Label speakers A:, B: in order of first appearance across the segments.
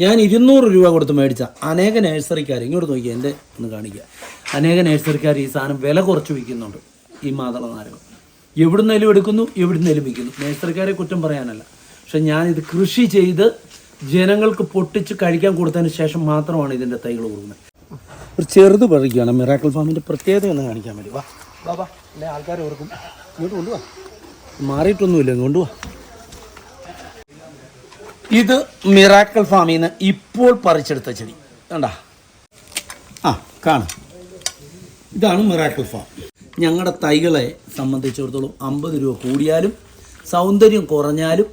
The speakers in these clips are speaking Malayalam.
A: ഞാൻ ഇരുന്നൂറ് രൂപ കൊടുത്ത് മേടിച്ച അനേക നഴ്സറിക്കാർ ഇങ്ങോട്ട് നോക്കിയാൽ എന്റെ ഒന്ന് കാണിക്കുക അനേക നഴ്സറിക്കാർ ഈ സാധനം വില കുറച്ച് വിൽക്കുന്നുണ്ട് ഈ മാതള നാരകം എവിടുന്നേലും എടുക്കുന്നു എവിടുന്നേലും വിൽക്കുന്നു. നഴ്സറിക്കാരെ കുറ്റം പറയാനല്ല. പക്ഷെ ഞാനിത് കൃഷി ചെയ്ത് ജനങ്ങൾക്ക് പൊട്ടിച്ച് കഴിക്കാൻ കൊടുത്തതിന് ശേഷം മാത്രമാണ് ഇതിന്റെ തൈകൾ കൊടുക്കുന്നത്. ഒരു ചെറുത് പറിക്കുകയാണ് മിറാക്കിൾ ഫാമിന്റെ പ്രത്യേകത ഒന്ന് കാണിക്കാൻ വേണ്ടി. വാ വാ വാ. അല്ലെ ആൾക്കാർ ഓർക്കും. ഇങ്ങോട്ട് കൊണ്ടുവാ. മാറിയിട്ടൊന്നുമില്ല കൊണ്ടുപോവാ കൊണ്ടുവാ. ഇത് മിറാക്കൽ ഫാമിൽ നിന്ന് ഇപ്പോൾ പറിച്ചെടുത്ത ചെടി. കണ്ടാ? ആ കാണും. ഇതാണ് മിറാക്കൽ ഫാം. ഞങ്ങളുടെ തൈകളെ സംബന്ധിച്ചിടത്തോളം അമ്പത് രൂപ കൂടിയാലും സൗന്ദര്യം കുറഞ്ഞാലും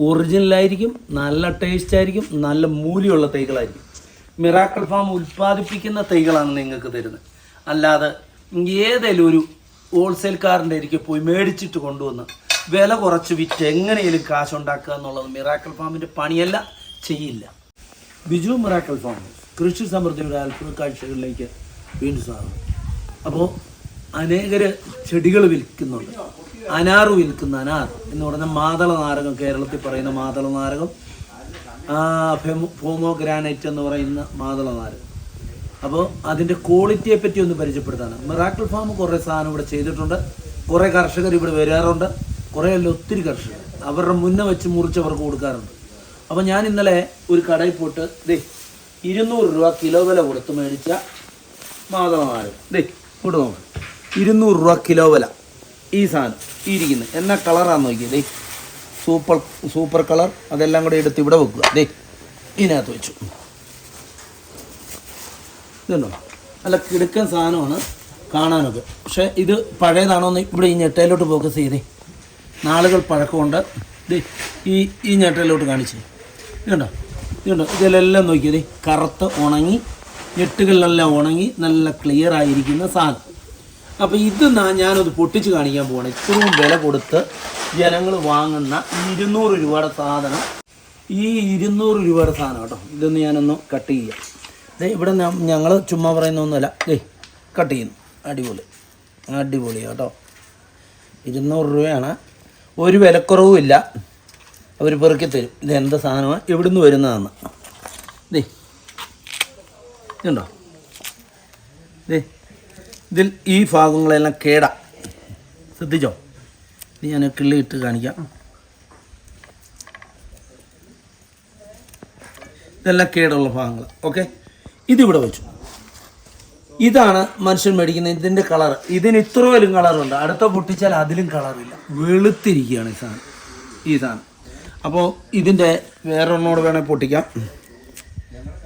A: ഒറിജിനലായിരിക്കും നല്ല ടേസ്റ്റ് ആയിരിക്കും നല്ല മൂല്യമുള്ള തൈകളായിരിക്കും. മിറാക്കൽ ഫാം ഉൽപ്പാദിപ്പിക്കുന്ന തൈകളാണ് നിങ്ങൾക്ക് തരുന്നത്. അല്ലാതെ ഏതെങ്കിലും ഒരു ഹോൾസെയിൽക്കാരന്റെ ഇരിക്കും പോയി മേടിച്ചിട്ട് കൊണ്ടുവന്ന് വില കുറച്ച് വിറ്റ് എങ്ങനെയും കാശുണ്ടാക്കുക എന്നുള്ളത് മിറാക്കിൾ ഫാമിന്റെ പണിയല്ല ചെയ്യില്ല. ബിജു മിറാക്കിൾ ഫാം കൃഷി സമൃദ്ധിയുടെ അത്ഭുത കാഴ്ചകളിലേക്ക് വീണ്ടും സ്വാഗതം. അപ്പോൾ അനേകര് ചെടികൾ വിൽക്കുന്നുണ്ട്. അനാറ് വിൽക്കുന്ന അനാർ എന്ന് പറഞ്ഞ മാതള നാരകം കേരളത്തിൽ പറയുന്ന മാതള നാരകം. ഫോമോ ഗ്രാനൈറ്റ് എന്ന് പറയുന്ന മാതള നാരകം. അപ്പോൾ അതിന്റെ ക്വാളിറ്റിയെ പറ്റി ഒന്ന് പരിചയപ്പെടുത്താനാണ് മിറാക്കിൾ ഫാം കുറേ സാധനം ഇവിടെ ചെയ്തിട്ടുണ്ട്. കുറേ കർഷകർ ഇവിടെ വരാറുണ്ട്. കുറേ അല്ല ഒത്തിരി കർഷകർ. അവരുടെ മുന്നേ വെച്ച് മുറിച്ച് അവർക്ക് കൊടുക്കാറുണ്ട്. അപ്പോൾ ഞാൻ ഇന്നലെ ഒരു കടയിൽ പോയിട്ട് ദേ ഇരുന്നൂറ് രൂപ കിലോ വില കൊടുത്ത് മേടിച്ച നാരകം ദേ ഇങ്ങോട്ട് നോക്ക്. ഇരുന്നൂറ് രൂപ കിലോ വില. ഈ സാധനം ഈ ഇരിക്കുന്നത് എന്നാ കളറാന്ന് നോക്കിയത് ദേ സൂപ്പർ സൂപ്പർ കളർ. അതെല്ലാം കൂടെ എടുത്ത് ഇവിടെ വെക്കുക. ദേ ഇതിനകത്ത് വെച്ചു. ഇതുണ്ടോ? നല്ല കിടുക്കൻ സാധനമാണ് കാണാനൊക്കെ പക്ഷേ ഇത് പഴയതാണോ എന്ന് ഇവിടെ ഈ ഞെട്ടയിലോട്ട് ഫോക്കസ് ചെയ്തേ. നാളുകൾ പഴക്കമുണ്ട്. ഈ ഈ ഞെട്ടയിലോട്ട് കാണിച്ചേ. ഇതുണ്ടോ ഇതുണ്ടോ ഇതിലെല്ലാം നോക്കിയത് കറുത്ത് ഉണങ്ങി ഞെട്ടുകളിലെല്ലാം ഉണങ്ങി നല്ല ക്ലിയർ ആയിരിക്കുന്ന സാധനം. അപ്പോൾ ഇത് ഞാനത് പൊട്ടിച്ച് കാണിക്കാൻ പോവാണ്. ഇത്രയും വില കൊടുത്ത് ജനങ്ങൾ വാങ്ങുന്ന ഇരുന്നൂറ് രൂപയുടെ സാധനം. ഈ ഇരുന്നൂറ് രൂപയുടെ സാധനം കേട്ടോ. ഇതൊന്ന് ഞാനൊന്ന് കട്ട് ചെയ്യാം. ദേ ഇവിടെ ഞങ്ങൾ ചുമ്മാ പറയുന്ന ഒന്നുമല്ല ദേ കട്ട് ചെയ്യുന്നു. അടിപൊളി. അടിപൊളി കേട്ടോ. ഇരുന്നൂറ് രൂപയാണ്. ഒരു വിലക്കുറവുമില്ല അവർ പെറുക്കി തരും. ഇത് എന്താ സാധനമാണ് ഇവിടുന്ന് വരുന്നതെന്ന് ദേ. ഇതുണ്ടോ? ദേ. ഇതിൽ ഈ ഭാഗങ്ങളെല്ലാം കേട. ശ്രദ്ധിച്ചോ? ഇത് ഞാൻ കിള്ളി ഇട്ട് കാണിക്കാം. ഇതെല്ലാം കേടുള്ള ഭാഗങ്ങൾ. ഓക്കെ? ഇതിവിടെ വെച്ചു. ഇതാണ് മനുഷ്യൻ മേടിക്കുന്നത് ഇതിന്റെ കളർ ഇതിന് ഇത്ര വലും കളറുണ്ട്. അടുത്ത പൊട്ടിച്ചാൽ അതിലും കളറില്ല. വെളുത്തിരിക്കുകയാണ് ഈ സാധനം. ഈ സാധനം. അപ്പോൾ ഇതിന്റെ വേറൊന്നോട് വേണേൽ പൊട്ടിക്കാം.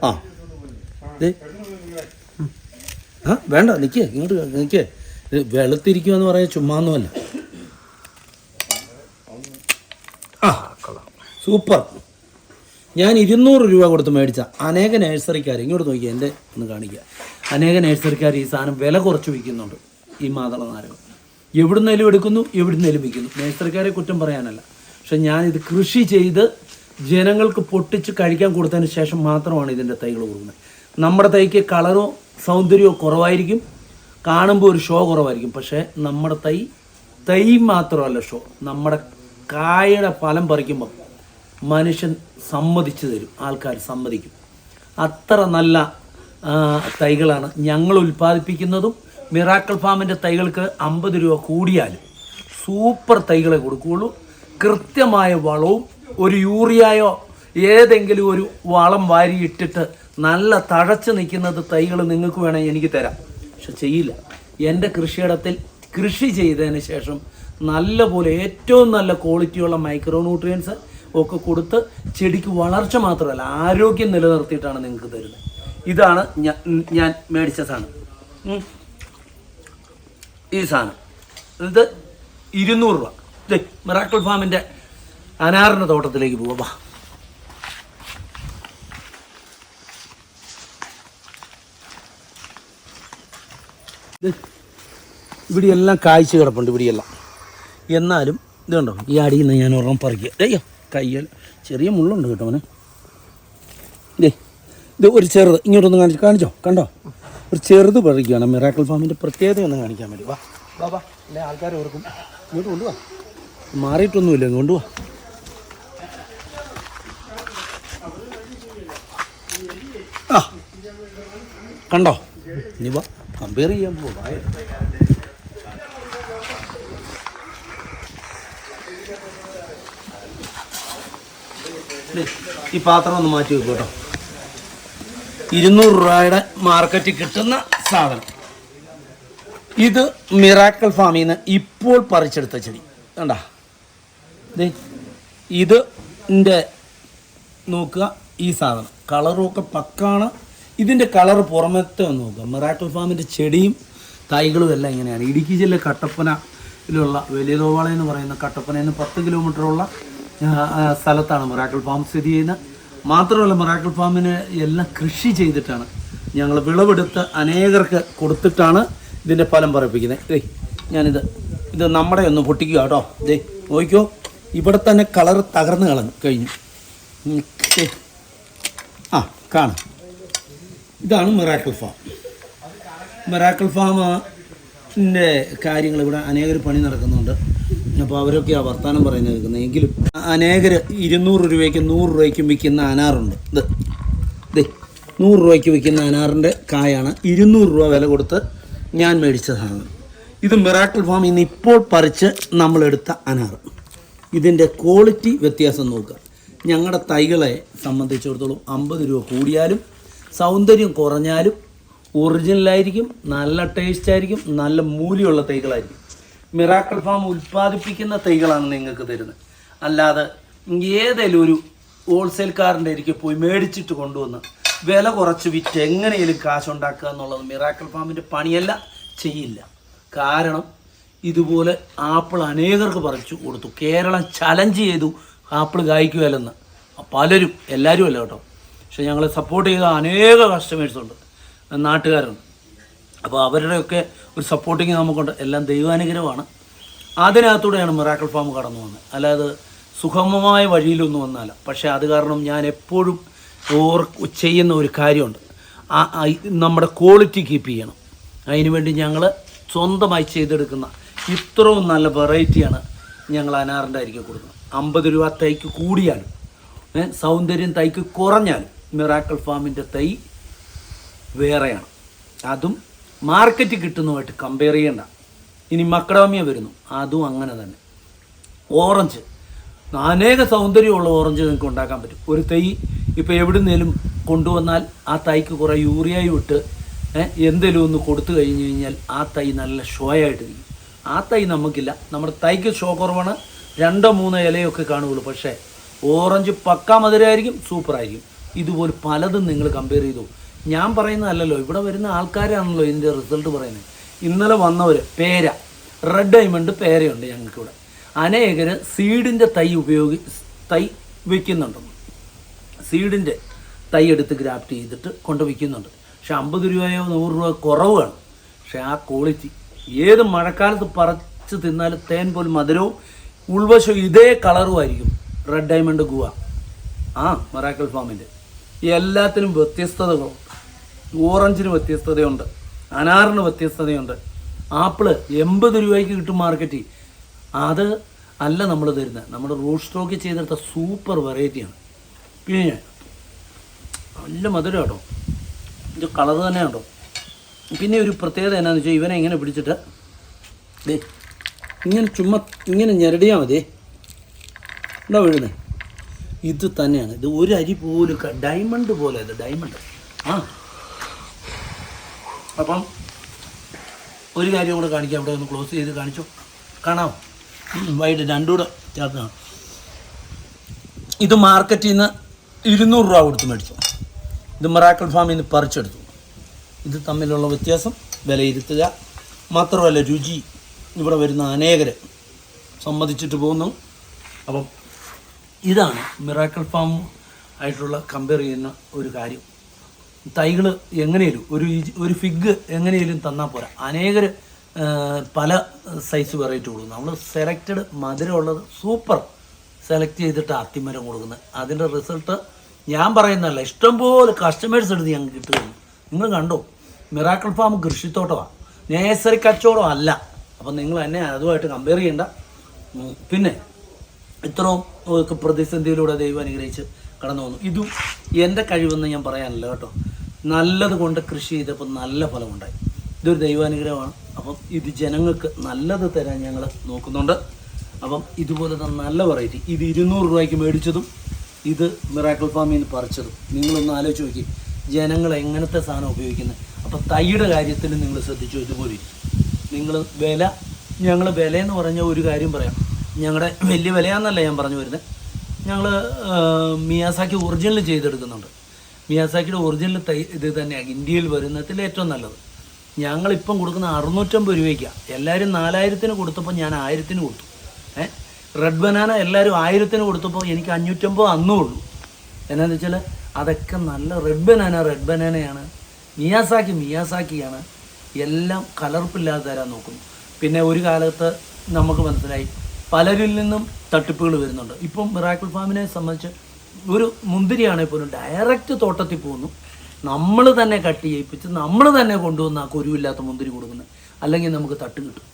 A: ആ. ആ വേണ്ട. നിൽക്കേ ഇങ്ങോട്ട് നിൽക്കേ വെളുത്തിരിക്കുക എന്ന് പറയാൻ ചുമ്മാന്നുമല്ല ആ സൂപ്പർ. ഞാൻ ഇരുന്നൂറ് രൂപ കൊടുത്ത് മേടിച്ച അനേക നഴ്സറിക്കാർ ഇങ്ങോട്ട് നോക്കിയാൽ എന്റെ ഒന്ന് കാണിക്കുക അനേക നഴ്സറിക്കാർ ഈ സാധനം വില കുറച്ച് വിൽക്കുന്നുണ്ട് ഈ മാതള നാരകം. എവിടുന്നേലും എടുക്കുന്നു എവിടുന്നേലും വിൽക്കുന്നു. നഴ്സറിക്കാരെ കുറ്റം പറയാനല്ല. പക്ഷെ ഞാനിത് കൃഷി ചെയ്ത് ജനങ്ങൾക്ക് പൊട്ടിച്ച് കഴിക്കാൻ കൊടുത്തതിന് ശേഷം മാത്രമാണ് ഇതിന്റെ തൈകൾ കൊടുക്കുന്നത്. നമ്മുടെ തൈക്ക് കളറോ സൗന്ദര്യമോ കുറവായിരിക്കും. കാണുമ്പോൾ ഒരു ഷോ കുറവായിരിക്കും. പക്ഷേ നമ്മുടെ തൈ തൈ മാത്രമല്ല ഷോ നമ്മുടെ കായയുടെ ഫലം പറിക്കുമ്പോൾ മനുഷ്യൻ സമ്മതിച്ചു തരും. ആൾക്കാർ സമ്മതിക്കും. അത്ര നല്ല തൈകളാണ്. ഞങ്ങൾ ഉൽപ്പാദിപ്പിക്കുന്നതും മിറാക്കിൾ ഫാമിന്റെ തൈകൾക്ക് അമ്പത് രൂപ കൂടിയാലും സൂപ്പർ തൈകളെ കൊടുക്കുകയുള്ളൂ. കൃത്യമായ വളവും ഒരു യൂറിയായോ ഏതെങ്കിലും ഒരു വളം വാരി ഇട്ടിട്ട് നല്ല തഴച്ച് നിൽക്കുന്നത് തൈകൾ നിങ്ങൾക്ക് വേണമെങ്കിൽ എനിക്ക് തരാം. പക്ഷെ ചെയ്യില്ല. എന്റെ കൃഷിയിടത്തിൽ കൃഷി ചെയ്തതിന് ശേഷം നല്ലപോലെ ഏറ്റവും നല്ല ക്വാളിറ്റിയുള്ള മൈക്രോ ന്യൂട്രിയൻസ് ഒക്കെ കൊടുത്ത് ചെടിക്ക് വളർച്ച മാത്രമല്ല ആരോഗ്യം നിലനിർത്തിയിട്ടാണ് നിങ്ങൾക്ക് തരുന്നത്. ഇതാണ് ഞാൻ മേടിച്ച സാധനം. ഈ സാധനം. ഇത് ഇരുന്നൂറ് രൂപ. ഇത് മിറാക്കിൾ ഫാമിന്റെ അനാറിന്റെ തോട്ടത്തിലേക്ക് പോവാ ഇത് ഇവിടെയെല്ലാം കായ്ച്ചു കിടപ്പുണ്ട് ഇവിടെയെല്ലാം. എന്നാലും ഇത് കണ്ടോ ഈ അടിയിൽ നിന്ന് ഞാൻ ഒരെണ്ണം പറിക്കുക. അയ്യോ കയ്യൽ ചെറിയ മുള്ളുണ്ട് കേട്ടോ അവന് ദേ ഇത് ഒരു ചെറുത് ഇങ്ങോട്ടൊന്ന് കാണിച്ചു കാണിച്ചോ? കണ്ടോ? ഒരു ചെറുത് പറിക്കുകയാണ്. മിറാക്കിൾ ഫാമിന്റെ പ്രത്യേകത ഒന്ന് കാണിക്കാൻ വേണ്ടി. വാ വാ വാ. അല്ലെ ആൾക്കാർ ഓർക്കും. ഇങ്ങോട്ട് കൊണ്ടുപോവാ മാറിയിട്ടൊന്നുമില്ല ഇങ്ങോട്ട് കൊണ്ടുവാ. കണ്ടോ? ഇനി വാ കമ്പയർ ചെയ്യാൻ പോവാ. ഈ പാത്രം ഒന്ന് മാറ്റി വെക്കും കേട്ടോ. ഇരുന്നൂറ് രൂപയുടെ മാർക്കറ്റിൽ കിട്ടുന്ന സാധനം. ഇത് മിറാക്കൽ ഫാമിൽ നിന്ന് ഇപ്പോൾ പറിച്ചെടുത്ത ചെടി. കണ്ട? ഇത് ഇതിന്റെ നോക്കുക ഈ സാധനം. കളറും ഒക്കെ പക്കാണ്. ഇതിന്റെ കളർ പുറമത്തെ ഒന്ന് നോക്കുക. മിറാക്കൽ ഫാമിന്റെ ചെടിയും തൈകളും എല്ലാം ഇങ്ങനെയാണ്. ഇടുക്കി ജില്ല കട്ടപ്പനയിലുള്ള വലിയ തോവാള എന്ന് പറയുന്ന കട്ടപ്പനയിൽ നിന്ന് പത്ത് കിലോമീറ്ററുള്ള സ്ഥലത്താണ് മിറാക്കൽ ഫാം സ്ഥിതി ചെയ്യുന്നത്. മാത്രമല്ല മറാക്കിൾ ഫാമിന് എല്ലാം കൃഷി ചെയ്തിട്ടാണ് ഞങ്ങൾ വിളവെടുത്ത് അനേകർക്ക് കൊടുത്തിട്ടാണ് ഇതിന്റെ ഫലം പറപ്പിക്കുന്നത് ഏയ് ഞാനിത് ഇത് നമ്മുടെ ഒന്ന് പൊട്ടിക്കുക കേട്ടോ. ദേ നോക്കിക്കോ. ഇവിടെ തന്നെ കളർ തകർന്ന് കളഞ്ഞു കഴിഞ്ഞു. ആ കാണാം. ഇതാണ് മിറാക്കിൾ ഫാം. മിറാക്കിൾ ഫാമിന്റെ കാര്യങ്ങൾ ഇവിടെ അനേകർ പണി നടക്കുന്നുണ്ട്. അപ്പോൾ അവരൊക്കെ ആ വർത്തമാനം പറയുന്നത് കേൾക്കുന്നത് എങ്കിലും അനേകർ ഇരുന്നൂറ് രൂപയ്ക്ക് നൂറ് രൂപയ്ക്കും വിൽക്കുന്ന അനാറുണ്ട്. ഇത് ദേ നൂറ് രൂപയ്ക്ക് വിൽക്കുന്ന അനാറിന്റെ കായാണ് ഇരുന്നൂറ് രൂപ വില കൊടുത്ത് ഞാൻ മേടിച്ച സാധനം ഇത് മിറാക്കിൾ ഫാം നിന്ന് ഇപ്പോൾ പറിച്ച് നമ്മളെടുത്ത അനാർ ഇതിന്റെ ക്വാളിറ്റി വ്യത്യാസം നോക്കുക. ഞങ്ങളുടെ തൈകളെ സംബന്ധിച്ചിടത്തോളം അമ്പത് രൂപ കൂടിയാലും സൗന്ദര്യം കുറഞ്ഞാലും ഒറിജിനലായിരിക്കും നല്ല ടേസ്റ്റ് ആയിരിക്കും നല്ല മൂല്യമുള്ള തൈകളായിരിക്കും. മിറാക്കിൾ ഫാം ഉൽപ്പാദിപ്പിക്കുന്ന തൈകളാണ് നിങ്ങൾക്ക് തരുന്നത്. അല്ലാതെ ഏതെങ്കിലും ഒരു ഹോൾസെയിൽക്കാരന്റെ അരികെ പോയി മേടിച്ചിട്ട് കൊണ്ടുവന്ന് വില കുറച്ച് വിറ്റ് എങ്ങനെയും കാശുണ്ടാക്കുക എന്നുള്ളത് മിറാക്കിൾ ഫാമിന്റെ പണിയല്ല ചെയ്യില്ല. കാരണം ഇതുപോലെ ആപ്പിൾ അനേകർക്ക് പറിച്ചു കൊടുത്തു. കേരളം ചലഞ്ച് ചെയ്തു ആപ്പിൾ കായ്ക്കുമല്ലെന്ന് പലരും എല്ലാവരും അല്ല കേട്ടോ. പക്ഷെ ഞങ്ങളെ സപ്പോർട്ട് ചെയ്ത അനേക കസ്റ്റമേഴ്സുണ്ട് നാട്ടുകാരുണ്ട്. അപ്പോൾ അവരുടെയൊക്കെ ഒരു സപ്പോർട്ടിങ് നമുക്കുണ്ട്. എല്ലാം ദൈവാനുഗ്രഹമാണ്. അതിനകത്തൂടെയാണ് മിറാക്കിൾ ഫാം കടന്നു വന്നത്. അല്ലാതെ സുഗമമായ വഴിയിലൊന്നും വന്നല്ല പക്ഷേ അത് കാരണം ഞാൻ എപ്പോഴും ഓർ ചെയ്യുന്ന ഒരു കാര്യമുണ്ട്. നമ്മുടെ ക്വാളിറ്റി കീപ്പ് ചെയ്യണം. അതിനു വേണ്ടി ഞങ്ങൾ സ്വന്തമായി ചെയ്തെടുക്കുന്ന ഇത്രയും നല്ല വെറൈറ്റിയാണ് ഞങ്ങൾ അനാറിന്റെ അരിക്ക് കൊടുക്കുന്നത്. അമ്പത് രൂപ തൈക്ക് കൂടിയാലും സൗന്ദര്യം തൈക്ക് കുറഞ്ഞാലും മിറാക്കിൾ ഫാമിന്റെ തൈ വേറെയാണ്. അതും മാർക്കറ്റ് കിട്ടുന്നതുമായിട്ട് കമ്പയർ ചെയ്യണ്ട. ഇനി മക്രമിയ വരുന്നു. അതും അങ്ങനെ തന്നെ. ഓറഞ്ച് അനേക സൗന്ദര്യമുള്ള ഓറഞ്ച് നിങ്ങൾക്ക് ഉണ്ടാക്കാൻ പറ്റും. ഒരു തൈ ഇപ്പോൾ എവിടുന്നേലും കൊണ്ടുവന്നാൽ ആ തൈക്ക് കുറേ യൂറിയയും ഇട്ട് എന്തെങ്കിലും ഒന്ന് കൊടുത്തു കഴിഞ്ഞ് കഴിഞ്ഞാൽ ആ തൈ നല്ല ഷോയായിട്ട് നിൽക്കും ആ തൈ നമുക്കില്ല. നമ്മുടെ തൈക്ക് ഷോ കുറവാണ്. രണ്ടോ മൂന്നോ ഇലയൊക്കെ കാണുകയുള്ളൂ. പക്ഷേ ഓറഞ്ച് പക്കാ മധുരമായിരിക്കും സൂപ്പറായിരിക്കും ഇതുപോലെ പലതും നിങ്ങൾ കമ്പയർ ചെയ്തു. ഞാൻ പറയുന്നതല്ലല്ലോ ഇവിടെ വരുന്ന ആൾക്കാരാണല്ലോ ഇതിന്റെ റിസൾട്ട് പറയുന്നത്. ഇന്നലെ വന്നവർ പേര. റെഡ് ഡയമണ്ട് പേരയുണ്ട് ഞങ്ങൾക്കിവിടെ. അനേകർ സീഡിന്റെ തൈ ഉപയോഗി തൈ വയ്ക്കുന്നുണ്ടെന്ന് സീഡിന്റെ തൈ എടുത്ത് ഗ്രാഫ്റ്റ് ചെയ്തിട്ട് കൊണ്ട് വിൽക്കുന്നുണ്ട് പക്ഷെ അമ്പത് രൂപയോ നൂറ് രൂപ കുറവാണ് പക്ഷെ ആ ക്വാളിറ്റി ഏത് മഴക്കാലത്ത് പറിച്ച് തിന്നാലും തേൻ പോലും മധുരവും ഉൾവശവും ഇതേ കളറും ആയിരിക്കും. Red diamond guava. ആ മറാക്കൽ ഫാമിന്റെ എല്ലാത്തിനും വ്യത്യസ്തതകളുണ്ട് ഓറഞ്ചിന് വ്യത്യസ്തതയുണ്ട് അനാറിന് വ്യത്യസ്തതയുണ്ട്. ആപ്പിൾ എൺപത് രൂപയ്ക്ക് കിട്ടും മാർക്കറ്റിൽ. അത് അല്ല നമ്മൾ തരുന്നത്. നമ്മുടെ റൂട്ട് സ്റ്റോക്ക് ചെയ്തെടുത്ത സൂപ്പർ വെറൈറ്റിയാണ്. പിന്നെ നല്ല മധുരം കേട്ടോ ഇത് കളർ തന്നെ കേട്ടോ. പിന്നെ ഒരു പ്രത്യേകത എന്നാന്ന് വെച്ചാൽ ഇവനെ ഇങ്ങനെ പിടിച്ചിട്ട് ഇങ്ങനെ ചുമ്മാ ഇങ്ങനെ ഞെരടിയാൽ മതി. എന്താ വീഴുന്നത് ഇത് തന്നെയാണ്. ഇത് ഒരു അരി പോലും ഡയമണ്ട് പോലെ ഇത് ഡയമണ്ട് ആ. അപ്പം ഒരു കാര്യം കൂടെ കാണിക്കാം. അവിടെ ഒന്ന് ക്ലോസ് ചെയ്ത് കാണിച്ചു. കാണാം വൈകിട്ട് രണ്ടുകൂടെ ചേർത്ത് ഇത് മാർക്കറ്റിൽ നിന്ന് ഇരുന്നൂറ് രൂപ കൊടുത്ത് മേടിച്ചു. ഇത് മറാക്കൽ ഫാമിൽ നിന്ന് പറിച്ചെടുത്തു. ഇത് തമ്മിലുള്ള വ്യത്യാസം വിലയിരുത്തുക മാത്രമല്ല രുചി ഇവിടെ വരുന്ന അനേകർ സമ്മതിച്ചിട്ട് പോകുന്നു. അപ്പം ഇതാണ് മിറാക്കൽ ഫാം ആയിട്ടുള്ള കമ്പയർ ചെയ്യുന്ന ഒരു കാര്യം. തൈകൾ എങ്ങനെയും ഒരു ഒരു ഫിഗ് എങ്ങനെയും തന്നാൽ പോരാ. അനേകർ പല സൈസ് വെറൈറ്റി കൊടുക്കും നമ്മൾ സെലക്റ്റഡ് മധുരമുള്ളത് സൂപ്പർ സെലക്ട് ചെയ്തിട്ട് അത്തിമരം കൊടുക്കുന്നത്. അതിന്റെ റിസൾട്ട് ഞാൻ പറയുന്നതല്ല ഇഷ്ടംപോലെ കസ്റ്റമേഴ്സ് എടുത്ത് ഞങ്ങൾക്ക് കിട്ടുകയാണ് നിങ്ങൾ കണ്ടോ? മിറാക്കിൾ ഫാം കൃഷിത്തോട്ടമാണ് നേഴ്സറി കച്ചവടം അല്ല. അപ്പം നിങ്ങൾ എന്നെ അതുമായിട്ട് കമ്പയർ ചെയ്യണ്ട. പിന്നെ ഇത്രയും പ്രതിസന്ധിയിലൂടെ ദൈവം അനുഗ്രഹിച്ച് കടന്നു വന്നു. ഇതും എന്റെ കഴിവെന്ന് ഞാൻ പറയാനല്ല കേട്ടോ. നല്ലത് കൊണ്ട് കൃഷി ചെയ്തപ്പോൾ നല്ല ഫലമുണ്ടായി. ഇതൊരു ദൈവാനുഗ്രഹമാണ്. അപ്പം ഇത് ജനങ്ങൾക്ക് നല്ലത് തരാൻ ഞങ്ങൾ നോക്കുന്നുണ്ട്. അപ്പം ഇതുപോലത്തെ നല്ല വെറൈറ്റി ഇത് ഇരുന്നൂറ് രൂപയ്ക്ക് മേടിച്ചതും ഇത് മിറാക്കിൾ ഫാമിൽ നിന്ന് പറിച്ചതും. നിങ്ങളൊന്ന് ആലോചിച്ച് നോക്കി. ജനങ്ങൾ എങ്ങനത്തെ സാധനം ഉപയോഗിക്കുന്നത്? അപ്പം തൈയുടെ കാര്യത്തിൽ നിങ്ങൾ ശ്രദ്ധിച്ചു? ഇതുപോലെ നിങ്ങൾ വില ഞങ്ങൾ വില എന്ന് പറഞ്ഞ ഒരു കാര്യം പറയാം. ഞങ്ങളുടെ വലിയ വിലയാണെന്നല്ല ഞാൻ പറഞ്ഞു വരുന്നത്. ഞങ്ങൾ മിയാസാക്കി ഒറിജിനൽ ചെയ്തെടുക്കുന്നുണ്ട്. മിയാസാക്കിയുടെ ഒറിജിനൽ തൈ ഇത് തന്നെയാണ്. ഇന്ത്യയിൽ വരുന്നതിൽ ഏറ്റവും നല്ലത്. ഞങ്ങളിപ്പം കൊടുക്കുന്ന അറുന്നൂറ്റമ്പത് രൂപയ്ക്കാണ് എല്ലാവരും നാലായിരത്തിന് കൊടുത്തപ്പോൾ ഞാൻ ആയിരത്തിന് കൊടുത്തു. ഏ? റെഡ് ബനാന എല്ലാവരും ആയിരത്തിന് കൊടുത്തപ്പോൾ എനിക്ക് അഞ്ഞൂറ്റമ്പത് അന്നേ ഉള്ളൂ. എന്നാന്ന് വെച്ചാൽ അതൊക്കെ നല്ല റെഡ് ബനാന റെഡ് ബനാനയാണ് മിയാസാക്കി മിയാസാക്കിയാണ് എല്ലാം കലർപ്പില്ലാതെ തരാൻ നോക്കുന്നു. പിന്നെ ഒരു കാലത്ത് നമുക്ക് മനസ്സിലായി. പലരിൽ നിന്നും തട്ടിപ്പുകൾ വരുന്നുണ്ട്. ഇപ്പം മിറാക്കിൾ ഫാമിനെ സംബന്ധിച്ച് ഒരു മുന്തിരിയാണെങ്കിൽ പോലും ഡയറക്റ്റ് തോട്ടത്തിൽ പോകുന്നു. നമ്മൾ തന്നെ കട്ട് ചെയ്യിപ്പിച്ച് നമ്മൾ തന്നെ കൊണ്ടുവന്ന് ആ കുരുവില്ലാത്ത മുന്തിരി കൊടുക്കുന്നത്. അല്ലെങ്കിൽ നമുക്ക് തട്ട് കിട്ടും.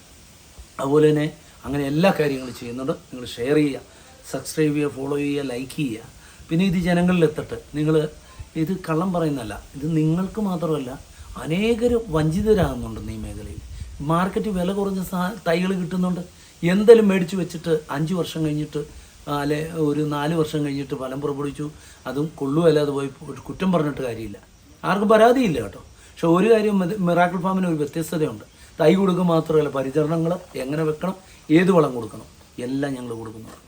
A: അതുപോലെ തന്നെ അങ്ങനെ എല്ലാ കാര്യങ്ങളും ചെയ്യുന്നുണ്ട്. നിങ്ങൾ ഷെയർ ചെയ്യുക സബ്സ്ക്രൈബ് ചെയ്യുക ഫോളോ ചെയ്യുക ലൈക്ക് ചെയ്യുക. പിന്നെ ഇത് ജനങ്ങളിൽ എത്തട്ടെ. നിങ്ങൾ ഇത് കള്ളം പറയുന്നതല്ല. ഇത് നിങ്ങൾക്ക് മാത്രമല്ല അനേകർ വഞ്ചിതരാകുന്നുണ്ട് ഈ മേഖലയിൽ. മാർക്കറ്റ് വില കുറഞ്ഞ സാ തൈകൾ കിട്ടുന്നുണ്ട്. എന്തെങ്കിലും മേടിച്ച് വെച്ചിട്ട് അഞ്ച് വർഷം കഴിഞ്ഞിട്ട് അല്ലെ ഒരു നാല് വർഷം കഴിഞ്ഞിട്ട് ഫലം പുറപ്പെടുവിച്ചു. അതും കൊള്ളുമല്ലാതെ പോയി കുറ്റം പറഞ്ഞിട്ട് കാര്യമില്ല. ആർക്കും പരാതിയില്ല കേട്ടോ. പക്ഷെ ഒരു കാര്യം മിറാക്കിൾ ഫാമിന് ഒരു വ്യത്യസ്തതയുണ്ട്. തൈ കൊടുക്കുക മാത്രമല്ല പരിചരണങ്ങൾ എങ്ങനെ വെക്കണം ഏത് വളം കൊടുക്കണം എല്ലാം ഞങ്ങൾ കൊടുക്കുന്നുണ്ട്.